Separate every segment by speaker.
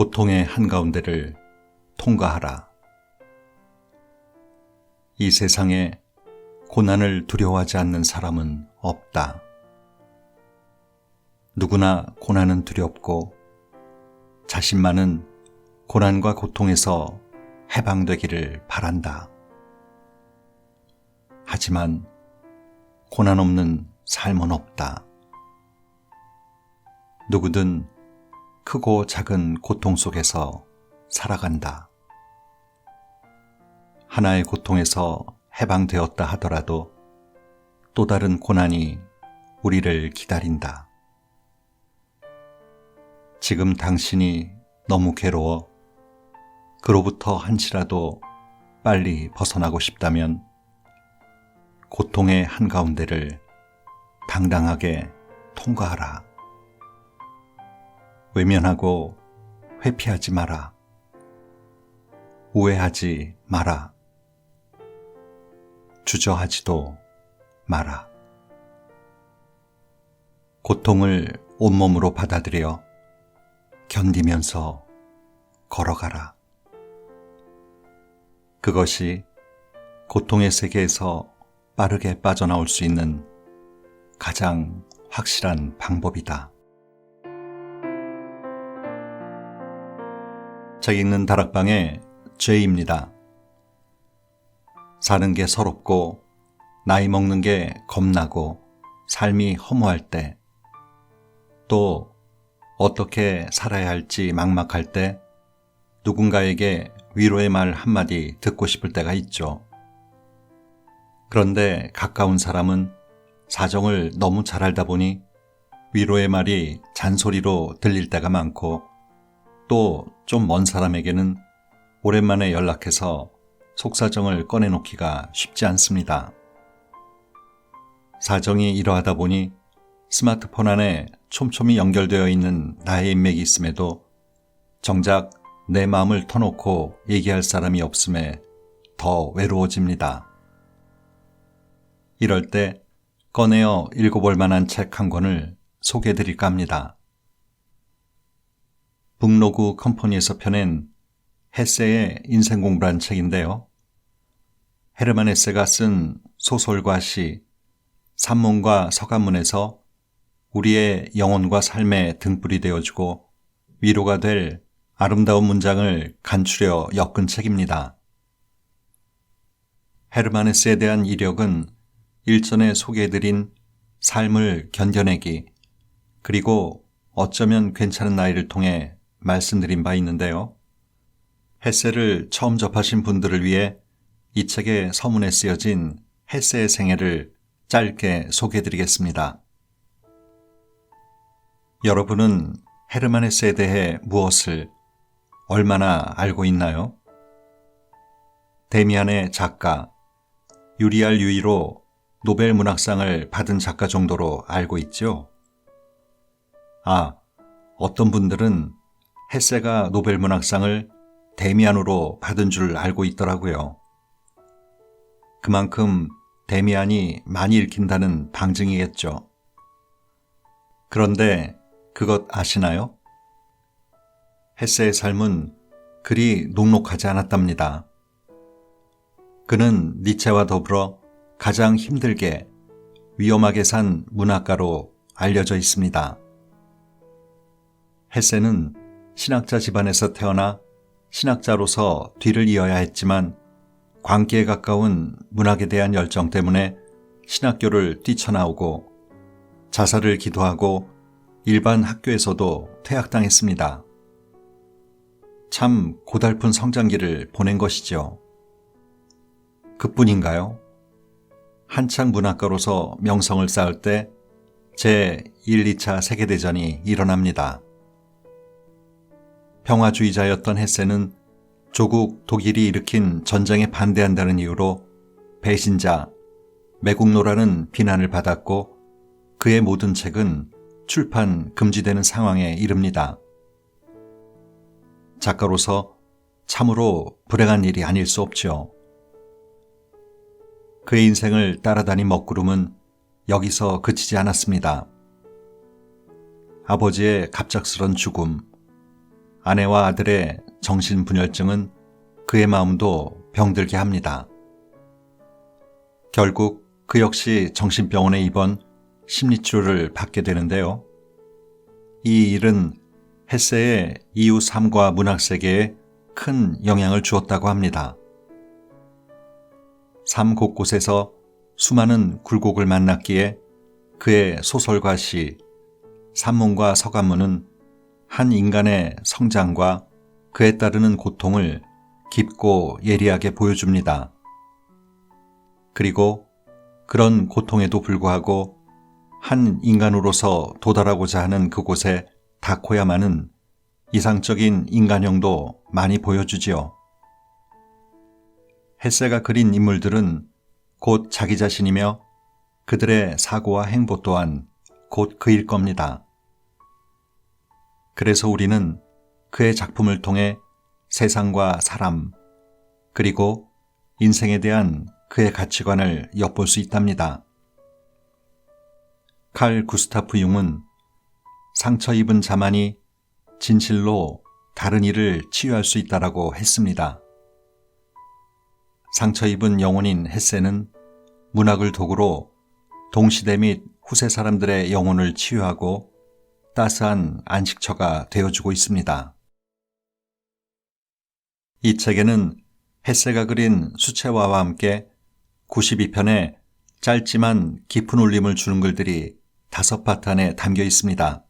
Speaker 1: 고통의 한가운데를 통과하라. 이 세상에 고난을 두려워하지 않는 사람은 없다. 누구나 고난은 두렵고 자신만은 고난과 고통에서 해방되기를 바란다. 하지만 고난 없는 삶은 없다. 누구든 크고 작은 고통 속에서 살아간다. 하나의 고통에서 해방되었다 하더라도 또 다른 고난이 우리를 기다린다. 지금 당신이 너무 괴로워 그로부터 한치라도 빨리 벗어나고 싶다면 고통의 한가운데를 당당하게 통과하라. 외면하고 회피하지 마라. 우회하지 마라. 주저하지도 마라. 고통을 온몸으로 받아들여 견디면서 걸어가라. 그것이 고통의 세계에서 빠르게 빠져나올 수 있는 가장 확실한 방법이다. 책 읽는 다락방의 죄입니다. 사는 게 서럽고 나이 먹는 게 겁나고 삶이 허무할 때 또 어떻게 살아야 할지 막막할 때 누군가에게 위로의 말 한마디 듣고 싶을 때가 있죠. 그런데 가까운 사람은 사정을 너무 잘 알다 보니 위로의 말이 잔소리로 들릴 때가 많고 또 좀 먼 사람에게는 오랜만에 연락해서 속사정을 꺼내놓기가 쉽지 않습니다. 사정이 이러하다 보니 스마트폰 안에 촘촘히 연결되어 있는 나의 인맥이 있음에도 정작 내 마음을 터놓고 얘기할 사람이 없음에 더 외로워집니다. 이럴 때 꺼내어 읽어볼 만한 책 한 권을 소개해 드릴까 합니다. 북로그 컴퍼니에서 펴낸 헤세의 인생 공부란 책인데요. 헤르만 헤세가 쓴 소설과 시, 산문과 서간문에서 우리의 영혼과 삶의 등불이 되어주고 위로가 될 아름다운 문장을 간추려 엮은 책입니다. 헤르마네스에 대한 이력은 일전에 소개해드린 삶을 견뎌내기 그리고 어쩌면 괜찮은 나이를 통해 말씀드린 바 있는데요. 헤세를 처음 접하신 분들을 위해 이 책의 서문에 쓰여진 헤세의 생애를 짧게 소개해드리겠습니다. 여러분은 헤르만 헤세에 대해 무엇을 얼마나 알고 있나요? 데미안의 작가, 유리알 유이로 노벨 문학상을 받은 작가 정도로 알고 있죠? 아, 어떤 분들은 헤세가 노벨 문학상을 데미안으로 받은 줄 알고 있더라고요. 그만큼 데미안이 많이 읽힌다는 방증이겠죠. 그런데 그것 아시나요? 헤세의 삶은 그리 녹록하지 않았답니다. 그는 니체와 더불어 가장 힘들게 위험하게 산 문학가로 알려져 있습니다. 헤세는 신학자 집안에서 태어나 신학자로서 뒤를 이어야 했지만 광기에 가까운 문학에 대한 열정 때문에 신학교를 뛰쳐나오고 자살을 기도하고 일반 학교에서도 퇴학당했습니다. 참 고달픈 성장기를 보낸 것이죠. 그뿐인가요? 한창 문학가로서 명성을 쌓을 때 제 1, 2차 세계대전이 일어납니다. 평화주의자였던 헤세는 조국 독일이 일으킨 전쟁에 반대한다는 이유로 배신자, 매국노라는 비난을 받았고 그의 모든 책은 출판 금지되는 상황에 이릅니다. 작가로서 참으로 불행한 일이 아닐 수 없죠. 그의 인생을 따라다닌 먹구름은 여기서 그치지 않았습니다. 아버지의 갑작스런 죽음, 아내와 아들의 정신분열증은 그의 마음도 병들게 합니다. 결국 그 역시 정신병원에 입원 심리치료를 받게 되는데요. 이 일은 햇세의 이후 삶과 문학 세계에 큰 영향을 주었다고 합니다. 삶 곳곳에서 수많은 굴곡을 만났기에 그의 소설과 시, 산문과 서간문은 한 인간의 성장과 그에 따르는 고통을 깊고 예리하게 보여줍니다. 그리고 그런 고통에도 불구하고 한 인간으로서 도달하고자 하는 그곳에 닿고야만은 이상적인 인간형도 많이 보여주지요. 햇세가 그린 인물들은 곧 자기 자신이며 그들의 사고와 행보 또한 곧 그일 겁니다. 그래서 우리는 그의 작품을 통해 세상과 사람, 그리고 인생에 대한 그의 가치관을 엿볼 수 있답니다. 칼 구스타프 융은 상처 입은 자만이 진실로 다른 일을 치유할 수 있다라고 했습니다. 상처 입은 영혼인 햇세는 문학을 도구로 동시대 및 후세 사람들의 영혼을 치유하고 따스한 안식처가 되어주고 있습니다. 이 책에는 햇세가 그린 수채화와 함께 92편의 짧지만 깊은 울림을 주는 글들이 다섯 파트 안에 담겨 있습니다.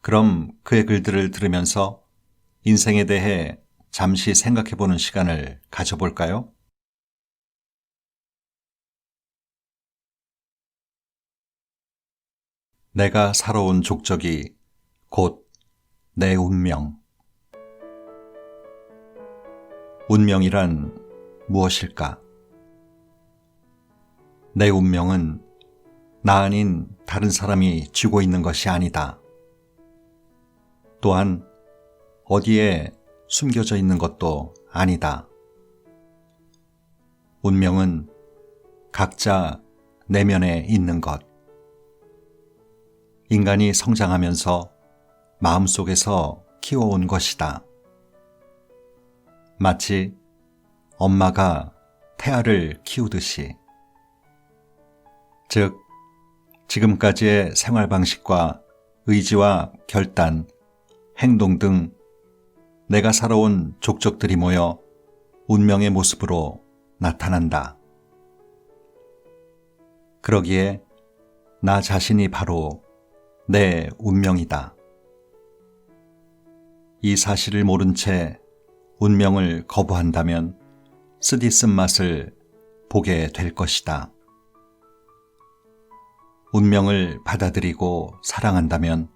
Speaker 1: 그럼 그의 글들을 들으면서 인생에 대해 잠시 생각해 보는 시간을 가져볼까요? 내가 살아온 족적이 곧 내 운명. 운명이란 무엇일까? 내 운명은 나 아닌 다른 사람이 쥐고 있는 것이 아니다. 또한 어디에 숨겨져 있는 것도 아니다. 운명은 각자 내면에 있는 것. 인간이 성장하면서 마음속에서 키워온 것이다. 마치 엄마가 태아를 키우듯이. 즉, 지금까지의 생활 방식과 의지와 결단, 행동 등 내가 살아온 족적들이 모여 운명의 모습으로 나타난다. 그러기에 나 자신이 바로 내 운명이다. 이 사실을 모른 채 운명을 거부한다면 쓰디쓴 맛을 보게 될 것이다. 운명을 받아들이고 사랑한다면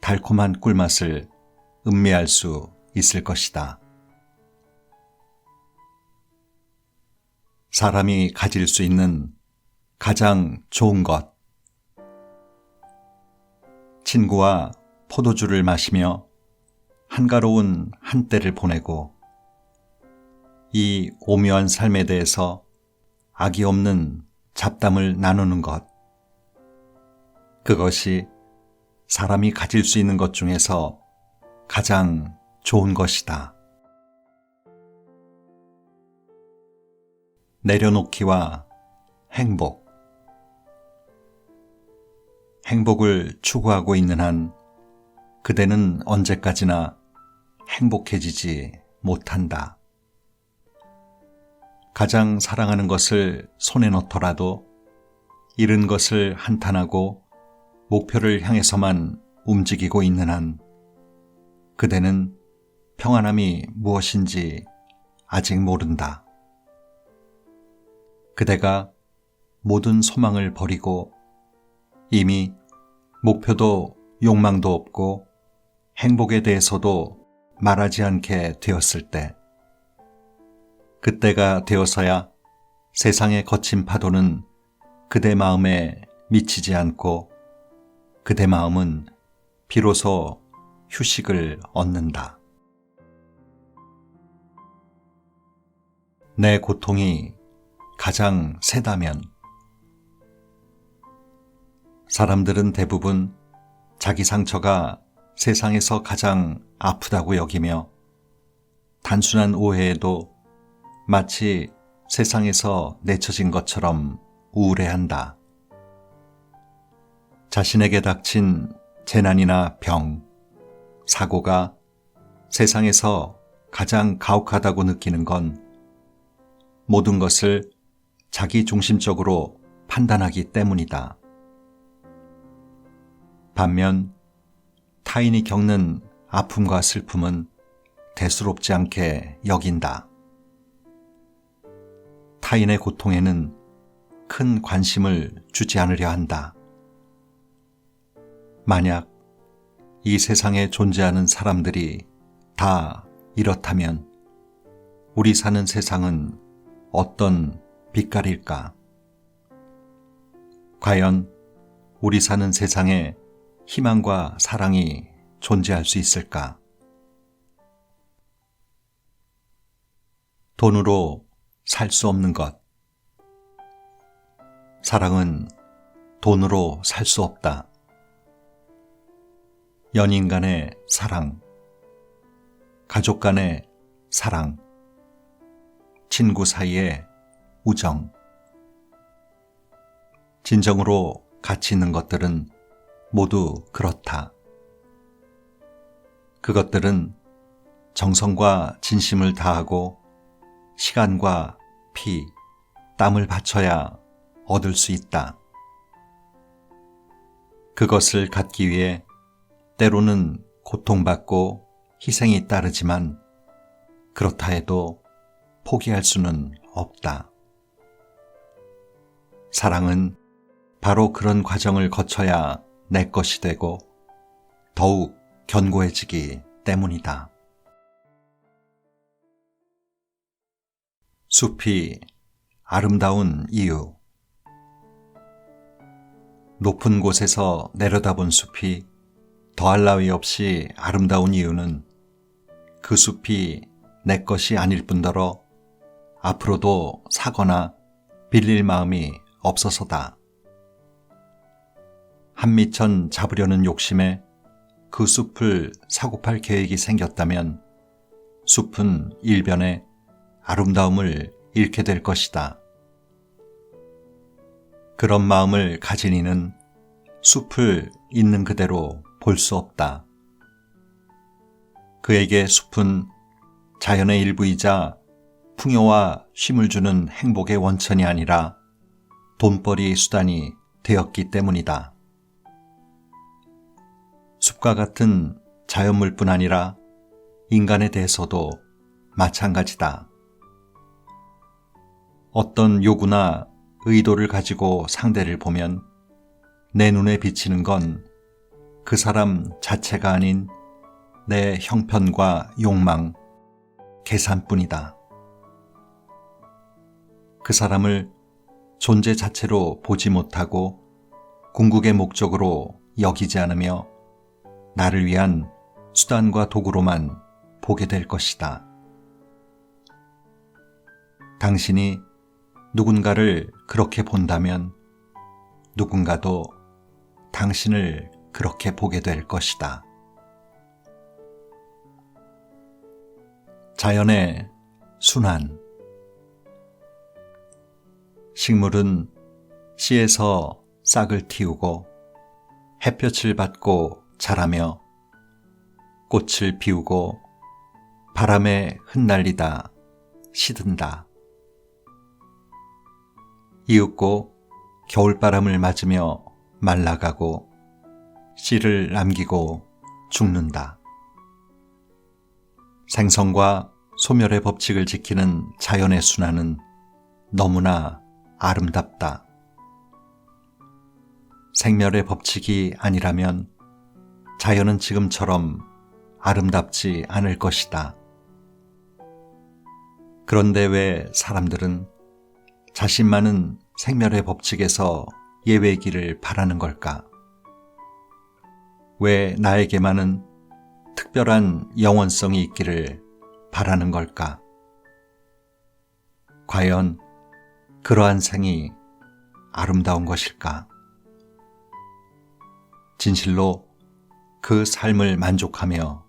Speaker 1: 달콤한 꿀맛을 음미할 수 있을 것이다. 사람이 가질 수 있는 가장 좋은 것. 친구와 포도주를 마시며 한가로운 한때를 보내고 이 오묘한 삶에 대해서 악이 없는 잡담을 나누는 것. 그것이 사람이 가질 수 있는 것 중에서 가장 좋은 것이다. 내려놓기와 행복. 행복을 추구하고 있는 한 그대는 언제까지나 행복해지지 못한다. 가장 사랑하는 것을 손에 넣더라도 잃은 것을 한탄하고 목표를 향해서만 움직이고 있는 한 그대는 평안함이 무엇인지 아직 모른다. 그대가 모든 소망을 버리고 이미 목표도 욕망도 없고 행복에 대해서도 말하지 않게 되었을 때, 그때가 되어서야 세상의 거친 파도는 그대 마음에 미치지 않고 그대 마음은 비로소 휴식을 얻는다. 내 고통이 가장 세다면 사람들은 대부분 자기 상처가 세상에서 가장 아프다고 여기며 단순한 오해에도 마치 세상에서 내쳐진 것처럼 우울해한다. 자신에게 닥친 재난이나 병, 사고가 세상에서 가장 가혹하다고 느끼는 건 모든 것을 자기 중심적으로 판단하기 때문이다. 반면 타인이 겪는 아픔과 슬픔은 대수롭지 않게 여긴다. 타인의 고통에는 큰 관심을 주지 않으려 한다. 만약 이 세상에 존재하는 사람들이 다 이렇다면 우리 사는 세상은 어떤 빛깔일까? 과연 우리 사는 세상에 희망과 사랑이 존재할 수 있을까? 돈으로 살 수 없는 것. 사랑은 돈으로 살 수 없다. 연인 간의 사랑, 가족 간의 사랑, 친구 사이의 우정. 진정으로 가치 있는 것들은 모두 그렇다. 그것들은 정성과 진심을 다하고 시간과 피, 땀을 바쳐야 얻을 수 있다. 그것을 갖기 위해 때로는 고통받고 희생이 따르지만 그렇다 해도 포기할 수는 없다. 사랑은 바로 그런 과정을 거쳐야 내 것이 되고 더욱 견고해지기 때문이다. 숲이 아름다운 이유 높은 곳에서 내려다본 숲이 더할 나위 없이 아름다운 이유는 그 숲이 내 것이 아닐 뿐더러 앞으로도 사거나 빌릴 마음이 없어서다. 한미천 잡으려는 욕심에 그 숲을 사고팔 계획이 생겼다면 숲은 일변에 아름다움을 잃게 될 것이다. 그런 마음을 가진 이는 숲을 있는 그대로 볼 수 없다. 그에게 숲은 자연의 일부이자 풍요와 쉼을 주는 행복의 원천이 아니라 돈벌이의 수단이 되었기 때문이다. 숲과 같은 자연물뿐 아니라 인간에 대해서도 마찬가지다. 어떤 요구나 의도를 가지고 상대를 보면 내 눈에 비치는 건 그 사람 자체가 아닌 내 형편과 욕망, 계산뿐이다. 그 사람을 존재 자체로 보지 못하고 궁극의 목적으로 여기지 않으며 나를 위한 수단과 도구로만 보게 될 것이다. 당신이 누군가를 그렇게 본다면 누군가도 당신을 그렇게 보게 될 것이다. 자연의 순환 식물은 씨에서 싹을 틔우고 햇볕을 받고 자라며 꽃을 피우고 바람에 흩날리다 시든다. 이윽고 겨울바람을 맞으며 말라가고 씨를 남기고 죽는다. 생성과 소멸의 법칙을 지키는 자연의 순환은 너무나 아름답다. 생멸의 법칙이 아니라면 자연은 지금처럼 아름답지 않을 것이다. 그런데 왜 사람들은 자신만은 생멸의 법칙에서 예외기를 바라는 걸까? 왜 나에게만은 특별한 영원성이 있기를 바라는 걸까? 과연 그러한 생이 아름다운 것일까? 진실로 그 삶을 만족하며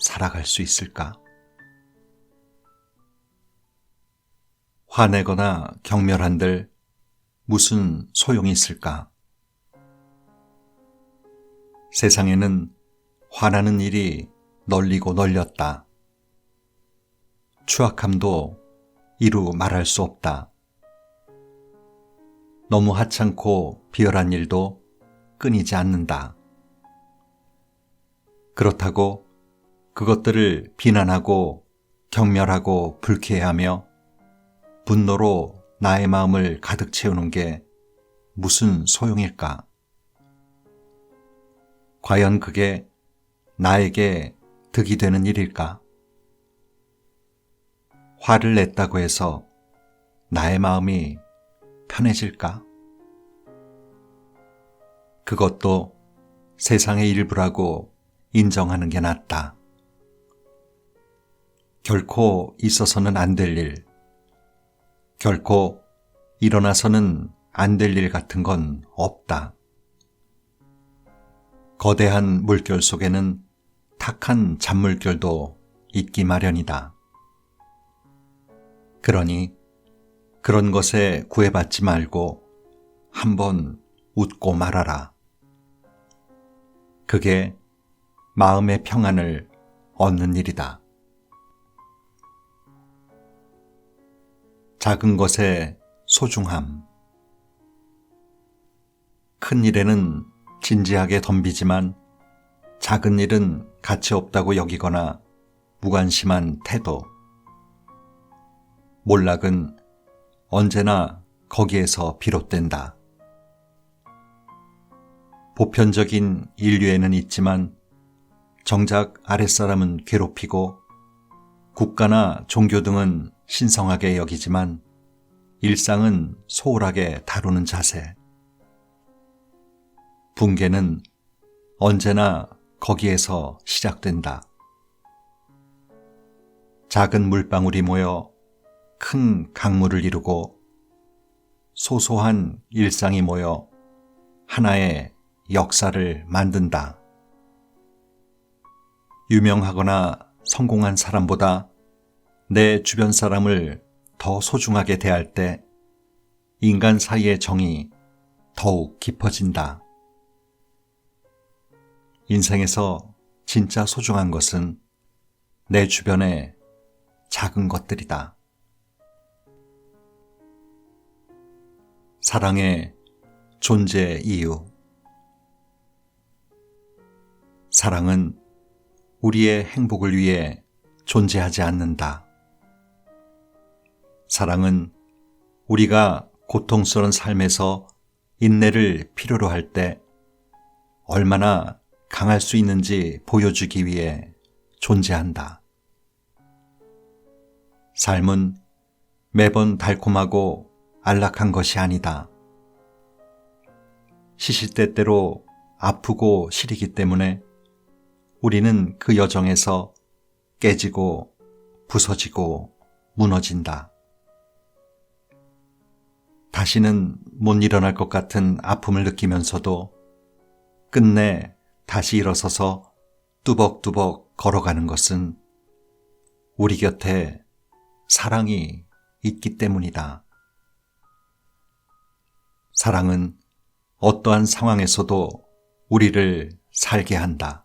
Speaker 1: 살아갈 수 있을까? 화내거나 경멸한들 무슨 소용이 있을까? 세상에는 화나는 일이 널리고 널렸다. 추악함도 이루 말할 수 없다. 너무 하찮고 비열한 일도 끊이지 않는다. 그렇다고 그것들을 비난하고 경멸하고 불쾌해하며 분노로 나의 마음을 가득 채우는 게 무슨 소용일까? 과연 그게 나에게 득이 되는 일일까? 화를 냈다고 해서 나의 마음이 편해질까? 그것도 세상의 일부라고 인정하는 게 낫다. 결코 있어서는 안 될 일, 결코 일어나서는 안 될 일 같은 건 없다. 거대한 물결 속에는 탁한 잔물결도 있기 마련이다. 그러니 그런 것에 구애받지 말고 한번 웃고 말아라. 그게 마음의 평안을 얻는 일이다. 작은 것의 소중함. 큰 일에는 진지하게 덤비지만 작은 일은 가치 없다고 여기거나 무관심한 태도. 몰락은 언제나 거기에서 비롯된다. 보편적인 인류에는 있지만 정작 아랫사람은 괴롭히고 국가나 종교 등은 신성하게 여기지만 일상은 소홀하게 다루는 자세. 붕괴는 언제나 거기에서 시작된다. 작은 물방울이 모여 큰 강물을 이루고 소소한 일상이 모여 하나의 역사를 만든다. 유명하거나 성공한 사람보다 내 주변 사람을 더 소중하게 대할 때 인간 사이의 정이 더욱 깊어진다. 인생에서 진짜 소중한 것은 내 주변의 작은 것들이다. 사랑의 존재 이유. 사랑은 우리의 행복을 위해 존재하지 않는다. 사랑은 우리가 고통스러운 삶에서 인내를 필요로 할 때 얼마나 강할 수 있는지 보여주기 위해 존재한다. 삶은 매번 달콤하고 안락한 것이 아니다. 시시때때로 아프고 시리기 때문에 우리는 그 여정에서 깨지고 부서지고 무너진다. 다시는 못 일어날 것 같은 아픔을 느끼면서도 끝내 다시 일어서서 뚜벅뚜벅 걸어가는 것은 우리 곁에 사랑이 있기 때문이다. 사랑은 어떠한 상황에서도 우리를 살게 한다.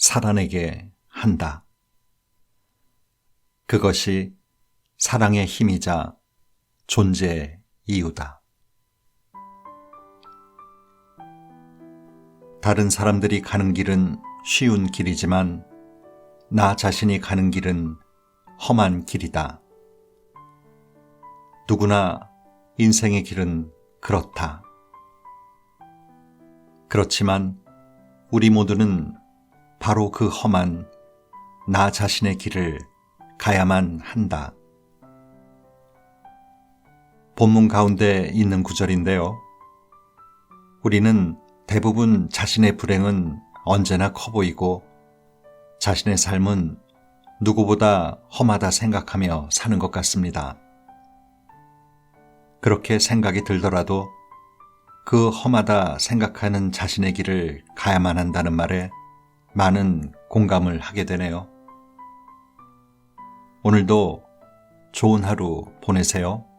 Speaker 1: 살아내게 한다. 그것이 사랑의 힘이자 존재의 이유다. 다른 사람들이 가는 길은 쉬운 길이지만 나 자신이 가는 길은 험한 길이다. 누구나 인생의 길은 그렇다. 그렇지만 우리 모두는 바로 그 험한 나 자신의 길을 가야만 한다. 본문 가운데 있는 구절인데요. 우리는 대부분 자신의 불행은 언제나 커 보이고 자신의 삶은 누구보다 험하다 생각하며 사는 것 같습니다. 그렇게 생각이 들더라도 그 험하다 생각하는 자신의 길을 가야만 한다는 말에 많은 공감을 하게 되네요. 오늘도 좋은 하루 보내세요.